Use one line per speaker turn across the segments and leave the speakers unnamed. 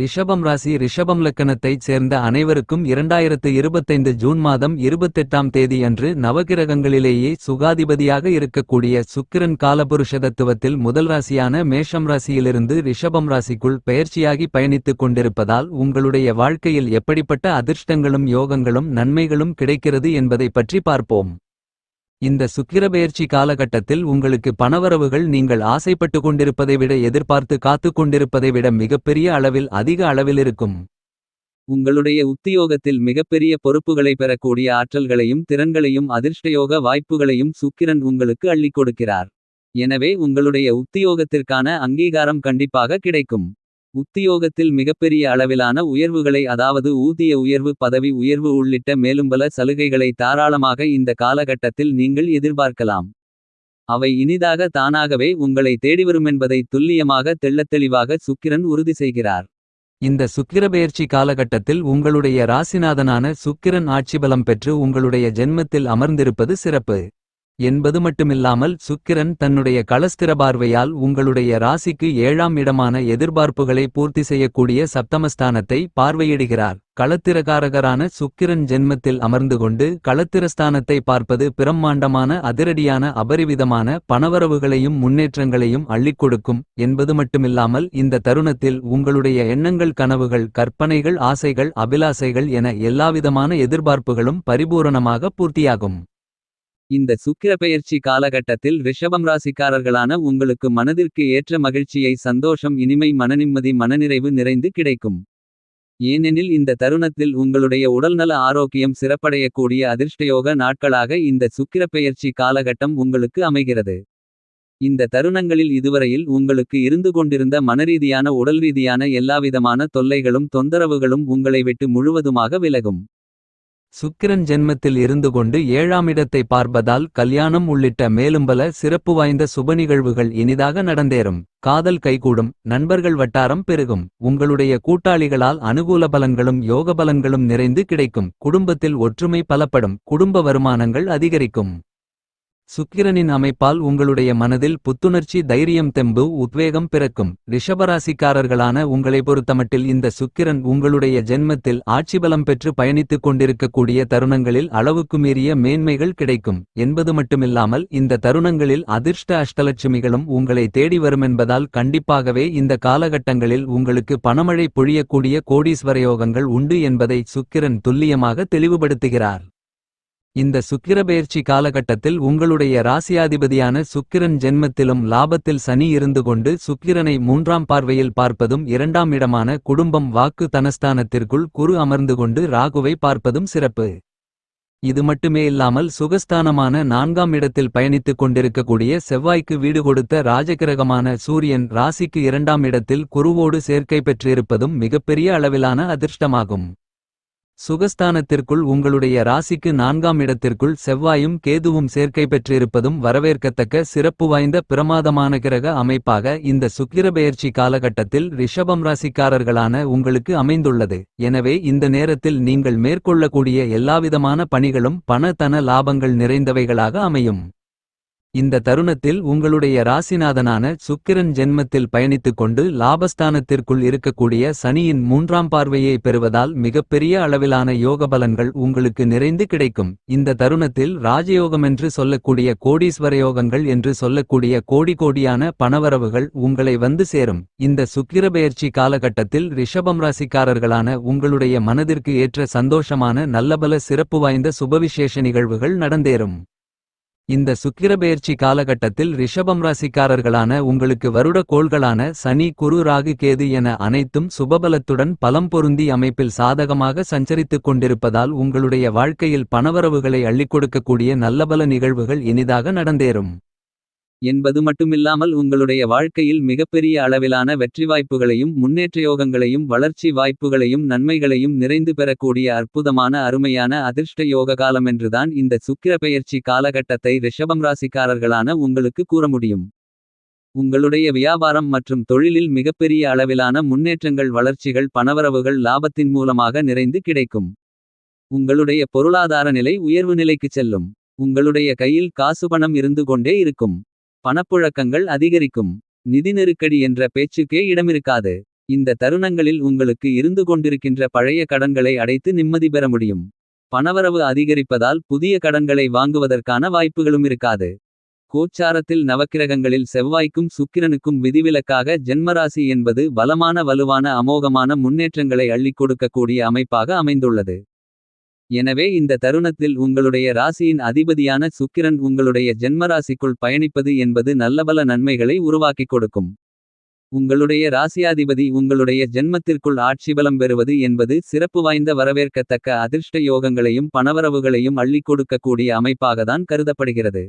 ரிஷபம் ராசி ரிஷபம் லக்கணத்தைச் சேர்ந்த அனைவருக்கும் இரண்டாயிரத்து இருபத்தைந்து ஜூன் மாதம் இருபத்தெட்டாம் தேதி அன்று நவகிரகங்களிலேயே சுகாதிபதியாக இருக்கக்கூடிய சுக்கிரன் காலபுருஷ தத்துவத்தில் முதல் ராசியான மேஷம் ராசியிலிருந்து ரிஷபம் ராசிக்குள் பயிற்சியாகி பயணித்துக் கொண்டிருப்பதால் உங்களுடைய வாழ்க்கையில் எப்படிப்பட்ட அதிர்ஷ்டங்களும் யோகங்களும் நன்மைகளும் கிடைக்கிறது என்பதை பற்றி பார்ப்போம் இந்த சுக்கிரபெயர்ச்சி காலகட்டத்தில் உங்களுக்கு பணவரவுகள் நீங்கள் ஆசைப்பட்டு கொண்டிருப்பதை விட எதிர்பார்த்து காத்து கொண்டிருப்பதை விட மிகப்பெரிய அளவில் அதிக அளவில் இருக்கும் உங்களுடைய உத்தியோகத்தில் மிகப்பெரிய பொறுப்புகளை பெறக்கூடிய ஆற்றல்களையும் திறன்களையும் அதிர்ஷ்டயோக வாய்ப்புகளையும் சுக்கிரன் உங்களுக்கு அள்ளிக் கொடுக்கிறார் எனவே உங்களுடைய உத்தியோகத்திற்கான அங்கீகாரம் கண்டிப்பாக கிடைக்கும் உத்தியோகத்தில் மிகப்பெரிய அளவிலான உயர்வுகளை அதாவது ஊதிய உயர்வு பதவி உயர்வு உள்ளிட்ட மேலும்பல சலுகைகளை தாராளமாக இந்த காலகட்டத்தில் நீங்கள் எதிர்பார்க்கலாம் அவை இனிதாக தானாகவே உங்களை தேடிவருமென்பதை துல்லியமாக தெள்ளத்தெளிவாக சுக்கிரன் உறுதி செய்கிறார் இந்த சுக்கிரபெயர்ச்சி காலகட்டத்தில் உங்களுடைய ராசிநாதனான சுக்கிரன் ஆட்சிபலம் பெற்று உங்களுடைய ஜென்மத்தில் அமர்ந்திருப்பது சிறப்பு என்பது மட்டுமில்லாமல் சுக்கிரன் தன்னுடைய கலஸ்திர பார்வையால் உங்களுடைய ராசிக்கு ஏழாம் இடமான எதிர்பார்ப்புகளை பூர்த்தி செய்யக்கூடிய சப்தமஸ்தானத்தை பார்வையிடுகிறார் களத்திரகாரகரான சுக்கிரன் ஜென்மத்தில் அமர்ந்து கொண்டு களத்திரஸ்தானத்தை பார்ப்பது பிரம்மாண்டமான அதிரடியான அபரிவிதமான பணவரவுகளையும் முன்னேற்றங்களையும் அள்ளிக் கொடுக்கும் என்பது மட்டுமில்லாமல் இந்த தருணத்தில் உங்களுடைய எண்ணங்கள் கனவுகள் கற்பனைகள் ஆசைகள் அபிலாசைகள் என எல்லாவிதமான எதிர்பார்ப்புகளும் பரிபூரணமாக பூர்த்தியாகும் இந்த சுக்கிர பெயர்ச்சி காலகட்டத்தில் ரிஷபம் ராசிக்காரர்களான உங்களுக்கு மனதிற்கு ஏற்ற மகிழ்ச்சியை சந்தோஷம் இனிமை மனநிம்மதி மனநிறைவு நிறைந்து கிடைக்கும் ஏனெனில் இந்த தருணத்தில் உங்களுடைய உடல்நல ஆரோக்கியம் சிறப்படையக்கூடிய அதிர்ஷ்டயோக நாட்களாக இந்த சுக்கிர பெயர்ச்சி காலகட்டம் உங்களுக்கு அமைகிறது இந்த தருணங்களில் இதுவரையில் உங்களுக்கு இருந்து கொண்டிருந்த மனரீதியான ரீதியான எல்லாவிதமான தொல்லைகளும் தொந்தரவுகளும் உங்களை விட்டு முழுவதுமாக விலகும் சுக்கிரன் ஜென்மத்தில் இருந்து கொண்டு ஏழாம் இடத்தை பார்ப்பதால் கல்யாணம் உள்ளிட்ட மேலும் பல சிறப்பு வாய்ந்த சுப நிகழ்வுகள் இனிதாக நடந்தேறும் காதல் கைகூடும் நண்பர்கள் வட்டாரம் பெருகும் உங்களுடைய கூட்டாளிகளால் அனுகூல பலன்களும் யோக பலன்களும் நிறைந்து கிடைக்கும் குடும்பத்தில் ஒற்றுமை பலப்படும் குடும்ப வருமானங்கள் அதிகரிக்கும் சுக்கிரனின் அமைப்பால் உங்களுடைய மனதில் புத்துணர்ச்சி தைரியம் தெம்பு உத்வேகம் பிறக்கும் ரிஷபராசிக்காரர்களான உங்களை பொறுத்தமட்டில் இந்த சுக்கிரன் உங்களுடைய ஜென்மத்தில் ஆட்சிபலம் பெற்று பயணித்துக் கொண்டிருக்கக்கூடிய தருணங்களில் அளவுக்கு மீறிய மேன்மைகள் கிடைக்கும் என்பது மட்டுமில்லாமல் இந்த தருணங்களில் அதிர்ஷ்ட அஷ்டலட்சுமிகளும் உங்களை தேடி வருமென்பதால் கண்டிப்பாகவே இந்த காலகட்டங்களில் உங்களுக்கு பணமழை பொழியக்கூடிய கோடீஸ்வரயோகங்கள் உண்டு என்பதை சுக்கிரன் துல்லியமாக தெளிவுபடுத்துகிறார் இந்த சுக்கிரபெயர்ச்சி காலகட்டத்தில் உங்களுடைய ராசியாதிபதியான சுக்கிரன் ஜென்மத்திலும் லாபத்தில் சனி இருந்து கொண்டு சுக்கிரனை மூன்றாம் பார்வையில் பார்ப்பதும் இரண்டாம் இடமான குடும்பம் வாக்கு தனஸ்தானத்திற்குள் குரு அமர்ந்து கொண்டு ராகுவை பார்ப்பதும் சிறப்பு இது மட்டுமே இல்லாமல் சுகஸ்தானமான நான்காம் இடத்தில் பயணித்துக் கொண்டிருக்கக்கூடிய செவ்வாய்க்கு வீடு கொடுத்த ராஜகிரகமான சூரியன் ராசிக்கு இரண்டாம் இடத்தில் குருவோடு சேர்க்கை பெற்றிருப்பதும் மிகப்பெரிய அளவிலான அதிர்ஷ்டமாகும் சுகஸ்தானத்திற்குள் உங்களுடைய ராசிக்கு நான்காம் இடத்திற்குள் செவ்வாயும் கேதுவும் சேர்க்கை பெற்றிருப்பதும் வரவேற்கத்தக்க சிறப்பு வாய்ந்த பிரமாதமான கிரக அமைப்பாக இந்த சுக்கிரபெயர்ச்சி காலகட்டத்தில் ரிஷபம் ராசிக்காரர்களான உங்களுக்கு அமைந்துள்ளது எனவே இந்த நேரத்தில் நீங்கள் மேற்கொள்ளக்கூடிய எல்லாவிதமான பணிகளும் பண தன லாபங்கள் நிறைந்தவைகளாக அமையும் இந்த தருணத்தில் உங்களுடைய ராசிநாதனான சுக்கிரன் ஜென்மத்தில் பயணித்துக் கொண்டு லாபஸ்தானத்திற்குள் இருக்கக்கூடிய சனியின் மூன்றாம் பார்வையை பெறுவதால் மிகப்பெரிய அளவிலான யோக பலன்கள் உங்களுக்கு நிறைந்து கிடைக்கும் இந்த தருணத்தில் ராஜயோகம் என்று சொல்லக்கூடிய கோடீஸ்வர யோகங்கள் என்று சொல்லக்கூடிய கோடி கோடியான பணவரவுகள் உங்களை வந்து சேரும் இந்த சுக்கிர பயிற்சி காலகட்டத்தில் ரிஷபம் ராசிக்காரர்களான உங்களுடைய மனதிற்கு ஏற்ற சந்தோஷமான நல்லபல சிறப்பு வாய்ந்த சுபவிசேஷ நிகழ்வுகள் நடந்தேறும் இந்த சுக்கிரபெயர்ச்சி காலகட்டத்தில் ரிஷபம் ராசிக்காரர்களான உங்களுக்கு வருட கோள்களான சனி குரு ராகு கேது என அனைத்தும் சுபபலத்துடன் பலம் பொருந்தி அமைப்பில் சாதகமாக சஞ்சரித்துக் கொண்டிருப்பதால் உங்களுடைய வாழ்க்கையில் பணவரவுகளை அள்ளிக் கொடுக்கக்கூடிய நல்லபல நிகழ்வுகள் இனிதாக நடந்தேறும் என்பது மட்டுமில்லாமல் உங்களுடைய வாழ்க்கையில் மிகப்பெரிய அளவிலான வெற்றி வாய்ப்புகளையும் முன்னேற்றயோகங்களையும் வளர்ச்சி வாய்ப்புகளையும் நன்மைகளையும் நிறைந்து பெறக்கூடிய அற்புதமான அருமையான அதிர்ஷ்ட யோக என்றுதான் இந்த சுக்கிர பெயர்ச்சி காலகட்டத்தை ரிஷபம் ராசிக்காரர்களான உங்களுக்கு கூற முடியும் உங்களுடைய வியாபாரம் மற்றும் தொழிலில் மிகப்பெரிய அளவிலான முன்னேற்றங்கள் வளர்ச்சிகள் பணவரவுகள் லாபத்தின் மூலமாக நிறைந்து கிடைக்கும் உங்களுடைய பொருளாதார நிலை உயர்வு நிலைக்கு செல்லும் உங்களுடைய கையில் காசு பணம் இருந்து கொண்டே இருக்கும் பணப்புழக்கங்கள் அதிகரிக்கும் நிதி நெருக்கடி என்ற பேச்சுக்கே இடமிருக்காது இந்த தருணங்களில் உங்களுக்கு இருந்து கொண்டிருக்கின்ற பழைய கடன்களை அடைத்து நிம்மதி பெற முடியும் பணவரவு அதிகரிப்பதால் புதிய கடன்களை வாங்குவதற்கான வாய்ப்புகளும் இருக்காது கோச்சாரத்தில் நவக்கிரகங்களில் செவ்வாய்க்கும் சுக்கிரனுக்கும் விதிவிலக்காக ஜென்மராசி என்பது பலமான வலுவான அமோகமான முன்னேற்றங்களை அள்ளிக் கொடுக்கக்கூடிய அமைப்பாக அமைந்துள்ளது எனவே இந்த தருணத்தில் உங்களுடைய ராசியின் அதிபதியான சுக்கிரன் உங்களுடைய ஜென்மராசிக்குள் பயணிப்பது என்பது நல்லபல நன்மைகளை உருவாக்கிக் கொடுக்கும் உங்களுடைய ராசியாதிபதி உங்களுடைய ஜென்மத்திற்குள் ஆட்சிபலம் பெறுவது என்பது சிறப்பு வாய்ந்த வரவேற்கத்தக்க அதிர்ஷ்ட யோகங்களையும் பணவரவுகளையும் அள்ளிக் கொடுக்கக்கூடிய அமைப்பாகத்தான் கருதப்படுகிறது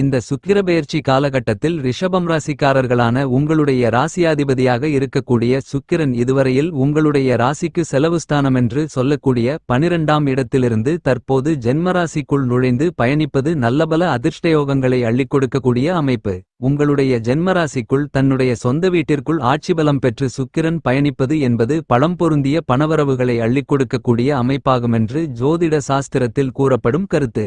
இந்த சுக்கிரபெயர்ச்சி காலகட்டத்தில் ரிஷபம் ராசிக்காரர்களான உங்களுடைய ராசியாதிபதியாக இருக்கக்கூடிய சுக்கிரன் இதுவரையில் உங்களுடைய ராசிக்கு செலவுஸ்தானம் என்று சொல்லக்கூடிய பனிரெண்டாம் இடத்திலிருந்து தற்போது ஜென்மராசிக்குள் நுழைந்து பயணிப்பது நல்லபல அதிர்ஷ்டயோகங்களை அள்ளிக் கொடுக்கக்கூடிய அமைப்பு உங்களுடைய ஜென்மராசிக்குள் தன்னுடைய சொந்த வீட்டிற்குள் ஆட்சிபலம் பெற்று சுக்கிரன் பயணிப்பது என்பது பழம் பொருந்திய பணவரவுகளை அள்ளிக் கொடுக்கக்கூடிய அமைப்பாகுமென்று ஜோதிட சாஸ்திரத்தில் கூறப்படும் கருத்து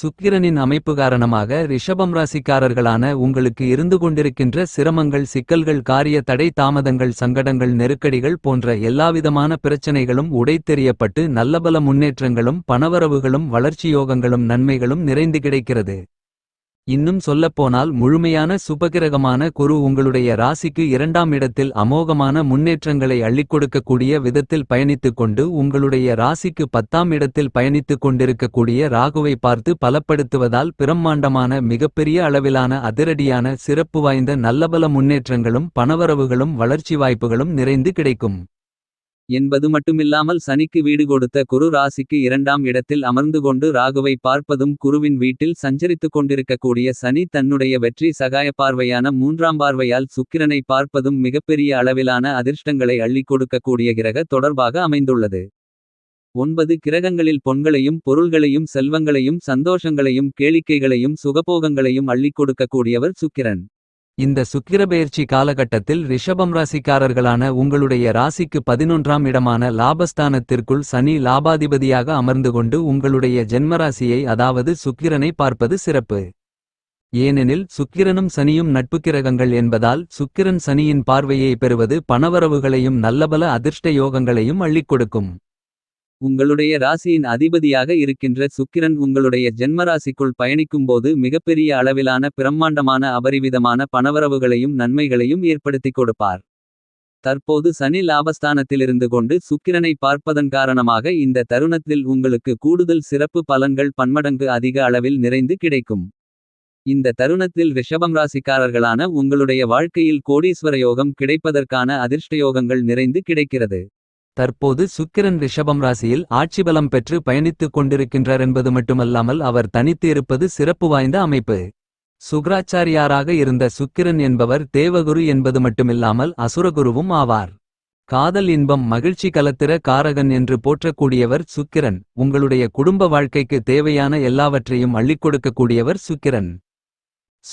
சுக்கிரனின் அமைப்பு காரணமாக ரிஷபம் ராசிக்காரர்களான உங்களுக்கு இருந்து கொண்டிருக்கின்ற சிரமங்கள் சிக்கல்கள் காரிய தடை தாமதங்கள் சங்கடங்கள் நெருக்கடிகள் போன்ற எல்லாவிதமான பிரச்சனைகளும் உடைத்தெறியப்பட்டு நல்லபல முன்னேற்றங்களும் பணவரவுகளும் வளர்ச்சியோகங்களும் நன்மைகளும் நிறைந்து கிடைக்கிறது இன்னும் சொல்லப்போனால் முழுமையான சுபகிரகமான குரு உங்களுடைய ராசிக்கு இரண்டாம் இடத்தில் அமோகமான முன்னேற்றங்களை அள்ளிக்கொடுக்கக்கூடிய விதத்தில் பயணித்துக் கொண்டு உங்களுடைய ராசிக்கு பத்தாம் இடத்தில் பயணித்துக் கொண்டிருக்கக்கூடிய ராகுவை பார்த்து பலப்படுத்துவதால் பிரம்மாண்டமான மிகப்பெரிய அளவிலான அதிரடியான சிறப்பு வாய்ந்த நல்லபல முன்னேற்றங்களும் பணவரவுகளும் வளர்ச்சி வாய்ப்புகளும் நிறைந்து கிடைக்கும் என்பது மட்டுமில்லாமல் சனிக்கு வீடு கொடுத்த குரு ராசிக்கு இரண்டாம் இடத்தில் அமர்ந்து கொண்டு ராகுவை பார்ப்பதும் குருவின் வீட்டில் சஞ்சரித்துக் கொண்டிருக்கக்கூடிய சனி தன்னுடைய வெற்றி சகாய பார்வையான மூன்றாம் பார்வையால் சுக்கிரனை பார்ப்பதும் மிகப்பெரிய அளவிலான அதிர்ஷ்டங்களை அள்ளிக் கொடுக்கக்கூடிய கிரக தொடர்பாக அமைந்துள்ளது ஒன்பது கிரகங்களில் பொன்களையும் பொருள்களையும் செல்வங்களையும் சந்தோஷங்களையும் கேளிக்கைகளையும் சுகபோகங்களையும் அள்ளிக் கொடுக்கக்கூடியவர் சுக்கிரன் இந்த சுக்கிரபெயர்ச்சி காலகட்டத்தில் ரிஷபம் ராசிக்காரர்களான உங்களுடைய ராசிக்கு பதினொன்றாம் இடமான லாபஸ்தானத்திற்குள் சனி லாபாதிபதியாக அமர்ந்து கொண்டு உங்களுடைய ஜென்மராசியை அதாவது சுக்கிரனை பார்ப்பது சிறப்பு ஏனெனில் சுக்கிரனும் சனியும் நட்பு கிரகங்கள் என்பதால் சுக்கிரன் சனியின் பார்வையை பெறுவது பணவரவுகளையும் நல்லபல அதிர்ஷ்ட யோகங்களையும் அள்ளிக் கொடுக்கும் உங்களுடைய ராசியின் அதிபதியாக இருக்கின்ற சுக்கிரன் உங்களுடைய ஜென்மராசிக்குள் பயணிக்கும்போது மிகப்பெரிய அளவிலான பிரம்மாண்டமான அபரிவிதமான பணவரவுகளையும் நன்மைகளையும் ஏற்படுத்தி கொடுப்பார் தற்போது சனி லாபஸ்தானத்திலிருந்து கொண்டு சுக்கிரனை பார்ப்பதன் காரணமாக இந்த தருணத்தில் உங்களுக்கு கூடுதல் சிறப்பு பலன்கள் பன்மடங்கு அதிக அளவில் நிறைந்து கிடைக்கும் இந்த தருணத்தில் ரிஷபம் ராசிக்காரர்களான உங்களுடைய வாழ்க்கையில் கோடீஸ்வர யோகம் கிடைப்பதற்கான அதிர்ஷ்டயோகங்கள் நிறைந்து கிடைக்கிறது தற்போது சுக்கிரன் ரிஷபம் ராசியில் ஆட்சிபலம் பெற்று பயணித்துக் கொண்டிருக்கின்றார் என்பது மட்டுமல்லாமல் அவர் தனித்து இருப்பது சிறப்பு வாய்ந்த அமைப்பு சுக்ராச்சாரியாராக இருந்த சுக்கிரன் என்பவர் தேவகுரு என்பது மட்டுமில்லாமல் அசுரகுருவும் ஆவார் காதல் இன்பம் மகிழ்ச்சி கலத்திர காரகன் என்று போற்றக்கூடியவர் சுக்கிரன் உங்களுடைய குடும்ப வாழ்க்கைக்கு தேவையான எல்லாவற்றையும் அள்ளிக் கொடுக்கக்கூடியவர் சுக்கிரன்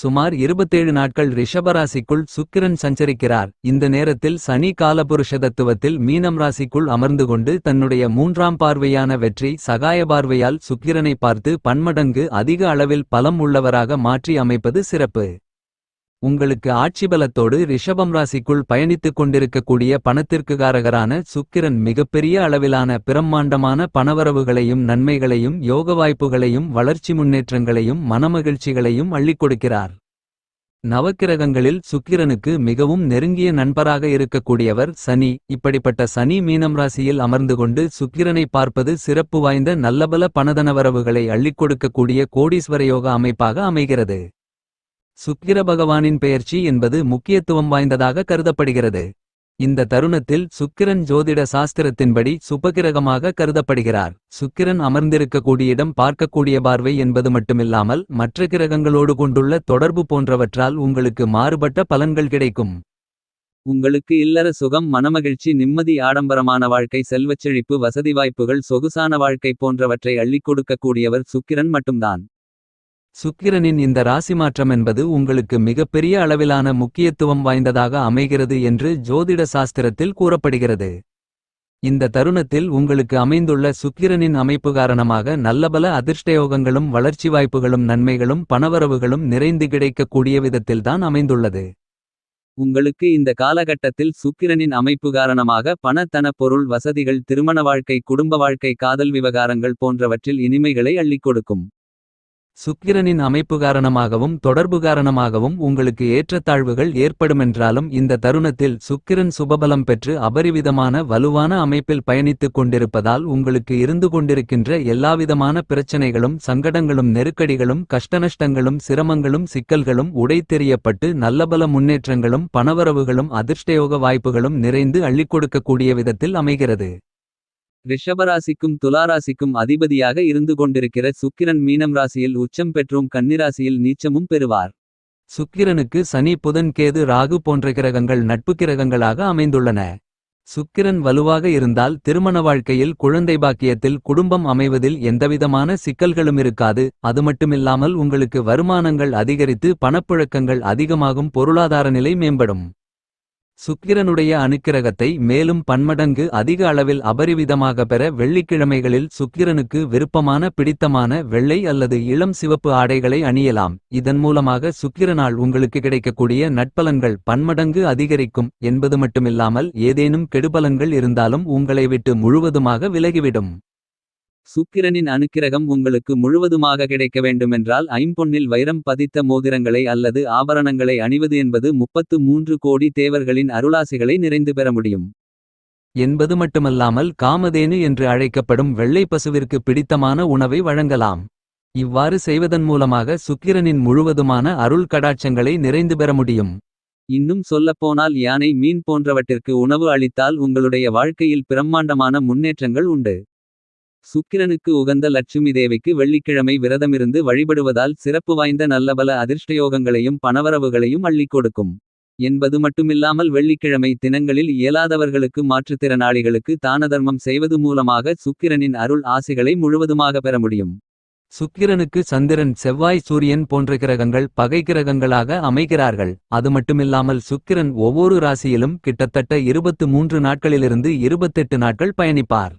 சுமார் இருபத்தேழு நாட்கள் ரிஷபராசிக்குள் சுக்கிரன் சஞ்சரிக்கிறார் இந்த நேரத்தில் சனி காலபுருஷ தத்துவத்தில் மீனம் ராசிக்குள் அமர்ந்து கொண்டு தன்னுடைய மூன்றாம் பார்வையான வெற்றி சகாய பார்வையால் சுக்கிரனை பார்த்து பன்மடங்கு அதிக அளவில் பலம் உள்ளவராக மாற்றி அமைப்பது சிறப்பு உங்களுக்கு ஆட்சிபலத்தோடு ரிஷபம் ராசிக்குள் பயணித்துக் கொண்டிருக்கக்கூடிய பணத்திற்கு காரகரான சுக்கிரன் மிகப்பெரிய அளவிலான பிரம்மாண்டமான பணவரவுகளையும் நன்மைகளையும் யோக வாய்ப்புகளையும் வளர்ச்சி முன்னேற்றங்களையும் மனமகிழ்ச்சிகளையும் அள்ளிக் கொடுக்கிறார் நவக்கிரகங்களில் சுக்கிரனுக்கு மிகவும் நெருங்கிய நண்பராக இருக்கக்கூடியவர் சனி இப்படிப்பட்ட சனி மீனம் ராசியில் அமர்ந்து கொண்டு சுக்கிரனை பார்ப்பது சிறப்பு வாய்ந்த நல்லபல பணதனவரவுகளை அள்ளிக் கொடுக்கக்கூடிய யோக அமைப்பாக அமைகிறது சுக்கிர பகவானின் பெயர்ச்சி என்பது முக்கியத்துவம் வாய்ந்ததாக கருதப்படுகிறது இந்த தருணத்தில் சுக்கிரன் ஜோதிட சாஸ்திரத்தின்படி சுபகிரகமாக கருதப்படுகிறார் சுக்கிரன் அமர்ந்திருக்கக்கூடிய இடம் பார்க்கக்கூடிய பார்வை என்பது மட்டுமில்லாமல் மற்ற கிரகங்களோடு கொண்டுள்ள தொடர்பு போன்றவற்றால் உங்களுக்கு மாறுபட்ட பலன்கள் கிடைக்கும் உங்களுக்கு இல்லற சுகம் மனமகிழ்ச்சி நிம்மதி ஆடம்பரமான வாழ்க்கை செல்வச்செழிப்பு வசதி வாய்ப்புகள் சொகுசான வாழ்க்கை போன்றவற்றை அள்ளிக் கொடுக்கக்கூடியவர் சுக்கிரன் மட்டும்தான் சுக்கிரனின் இந்த ராசி மாற்றம் என்பது உங்களுக்கு மிகப்பெரிய அளவிலான முக்கியத்துவம் வாய்ந்ததாக அமைகிறது என்று ஜோதிட சாஸ்திரத்தில் கூறப்படுகிறது இந்த தருணத்தில் உங்களுக்கு அமைந்துள்ள சுக்கிரனின் அமைப்பு காரணமாக நல்லபல அதிர்ஷ்டயோகங்களும் வளர்ச்சி வாய்ப்புகளும் நன்மைகளும் பணவரவுகளும் நிறைந்து கிடைக்கக்கூடிய விதத்தில்தான் அமைந்துள்ளது உங்களுக்கு இந்த காலகட்டத்தில் சுக்கிரனின் அமைப்பு காரணமாக பணத்தன பொருள் வசதிகள் திருமண வாழ்க்கை குடும்ப வாழ்க்கை காதல் விவகாரங்கள் போன்றவற்றில் இனிமைகளை அள்ளிக் கொடுக்கும் சுக்கிரனின் அமைப்பு காரணமாகவும் தொடர்பு காரணமாகவும் உங்களுக்கு ஏற்றத்தாழ்வுகள் ஏற்படுமென்றாலும் இந்த தருணத்தில் சுக்கிரன் சுபபலம் பெற்று அபரிவிதமான வலுவான அமைப்பில் பயணித்துக் கொண்டிருப்பதால் உங்களுக்கு இருந்து கொண்டிருக்கின்ற எல்லாவிதமான பிரச்சனைகளும் சங்கடங்களும் நெருக்கடிகளும் கஷ்டநஷ்டங்களும் சிரமங்களும் சிக்கல்களும் உடைத்தெறியப்பட்டு நல்லபல முன்னேற்றங்களும் பணவரவுகளும் அதிர்ஷ்டயோக வாய்ப்புகளும் நிறைந்து அள்ளிக்கொடுக்கக்கூடிய விதத்தில் அமைகிறது ரிஷபராசிக்கும் துலாராசிக்கும் அதிபதியாக இருந்து கொண்டிருக்கிற சுக்கிரன் மீனம் ராசியில் உச்சம் பெற்றும் கன்னிராசியில் நீச்சமும் பெறுவார் சுக்கிரனுக்கு சனி புதன் கேது ராகு போன்ற கிரகங்கள் நட்பு கிரகங்களாக அமைந்துள்ளன சுக்கிரன் வலுவாக இருந்தால் திருமண வாழ்க்கையில் குழந்தை பாக்கியத்தில் குடும்பம் அமைவதில் எந்தவிதமான சிக்கல்களும் இருக்காது அது மட்டுமில்லாமல் உங்களுக்கு வருமானங்கள் அதிகரித்து பணப்புழக்கங்கள் அதிகமாகும் பொருளாதார நிலை மேம்படும் சுக்கிரனுடைய அனுக்கிரகத்தை மேலும் பன்மடங்கு அதிக அளவில் அபரிவிதமாக பெற வெள்ளிக்கிழமைகளில் சுக்கிரனுக்கு விருப்பமான பிடித்தமான வெள்ளை அல்லது இளம் சிவப்பு ஆடைகளை அணியலாம் இதன் மூலமாக சுக்கிரனால் உங்களுக்கு கிடைக்கக்கூடிய நட்பலன்கள் பன்மடங்கு அதிகரிக்கும் என்பது மட்டுமில்லாமல் ஏதேனும் கெடுபலன்கள் இருந்தாலும் உங்களை விட்டு முழுவதுமாக விலகிவிடும் சுக்கிரனின் அனுக்கிரகம் உங்களுக்கு முழுவதுமாக கிடைக்க வேண்டுமென்றால் ஐம்பொன்னில் வைரம் பதித்த மோதிரங்களை அல்லது ஆபரணங்களை அணிவது என்பது முப்பத்து மூன்று கோடி தேவர்களின் அருளாசிகளை நிறைந்து பெற முடியும் என்பது மட்டுமல்லாமல் காமதேனு என்று அழைக்கப்படும் வெள்ளை பசுவிற்கு பிடித்தமான உணவை வழங்கலாம் இவ்வாறு செய்வதன் மூலமாக சுக்கிரனின் முழுவதுமான அருள் கடாட்சங்களை நிறைந்து பெற முடியும் இன்னும் சொல்லப்போனால் யானை மீன் போன்றவற்றிற்கு உணவு அளித்தால் உங்களுடைய வாழ்க்கையில் பிரம்மாண்டமான முன்னேற்றங்கள் உண்டு சுக்கிரனுக்கு உகந்த லட்சுமி தேவிக்கு வெள்ளிக்கிழமை விரதமிருந்து வழிபடுவதால் சிறப்பு வாய்ந்த நல்லபல அதிர்ஷ்டயோகங்களையும் பணவரவுகளையும் அள்ளி கொடுக்கும் என்பது மட்டுமில்லாமல் வெள்ளிக்கிழமை தினங்களில் இயலாதவர்களுக்கு மாற்றுத்திறனாளிகளுக்கு தான தர்மம் செய்வது மூலமாக சுக்கிரனின் அருள் ஆசைகளை முழுவதுமாக பெற முடியும் சுக்கிரனுக்கு சந்திரன் செவ்வாய் சூரியன் போன்ற கிரகங்கள் பகை கிரகங்களாக அமைகிறார்கள் அது மட்டுமில்லாமல் சுக்கிரன் ஒவ்வொரு ராசியிலும் கிட்டத்தட்ட இருபத்து மூன்று நாட்களிலிருந்து இருபத்தெட்டு நாட்கள் பயணிப்பார்